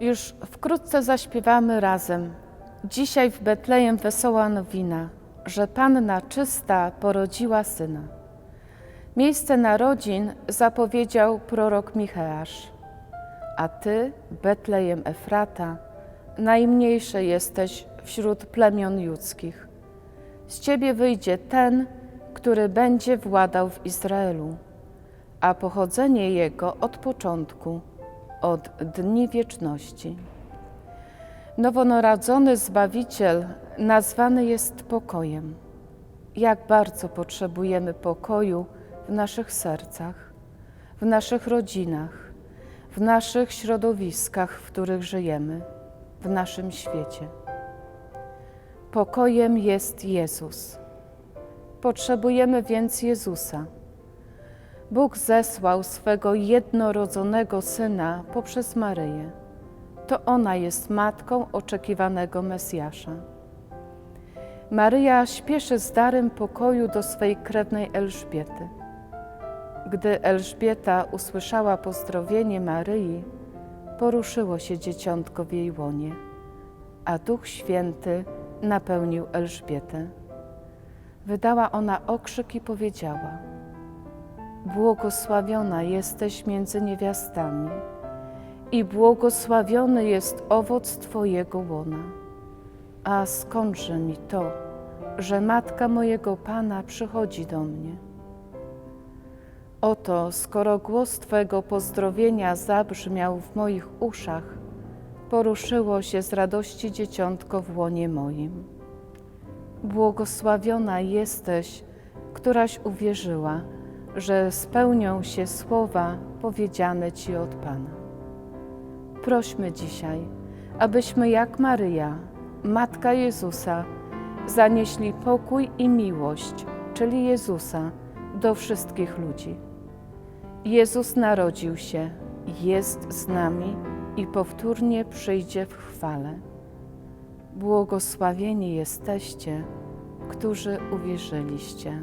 Już wkrótce zaśpiewamy razem. Dzisiaj w Betlejem wesoła nowina, że Panna czysta porodziła syna. Miejsce narodzin zapowiedział prorok Micheasz. A ty, Betlejem Efrata, najmniejszy jesteś wśród plemion ludzkich. Z ciebie wyjdzie ten, który będzie władał w Izraelu, a pochodzenie jego od początku, od dni wieczności. Nowonarodzony Zbawiciel nazwany jest pokojem. Jak bardzo potrzebujemy pokoju w naszych sercach, w naszych rodzinach, w naszych środowiskach, w których żyjemy, w naszym świecie. Pokojem jest Jezus. Potrzebujemy więc Jezusa. Bóg zesłał swego jednorodzonego Syna poprzez Maryję. To ona jest matką oczekiwanego Mesjasza. Maryja śpieszy z darem pokoju do swej krewnej Elżbiety. Gdy Elżbieta usłyszała pozdrowienie Maryi, poruszyło się dzieciątko w jej łonie, a Duch Święty napełnił Elżbietę. Wydała ona okrzyk i powiedziała: Błogosławiona jesteś między niewiastami, i błogosławiony jest owoc Twojego łona. A skądże mi to, że matka mojego Pana przychodzi do mnie? Oto, skoro głos Twego pozdrowienia zabrzmiał w moich uszach, poruszyło się z radości dzieciątko w łonie moim. Błogosławiona jesteś, któraś uwierzyła, że spełnią się słowa powiedziane Ci od Pana. Prośmy dzisiaj, abyśmy jak Maryja, Matka Jezusa, zanieśli pokój i miłość, czyli Jezusa, do wszystkich ludzi. Jezus narodził się, jest z nami i powtórnie przyjdzie w chwale. Błogosławieni jesteście, którzy uwierzyliście.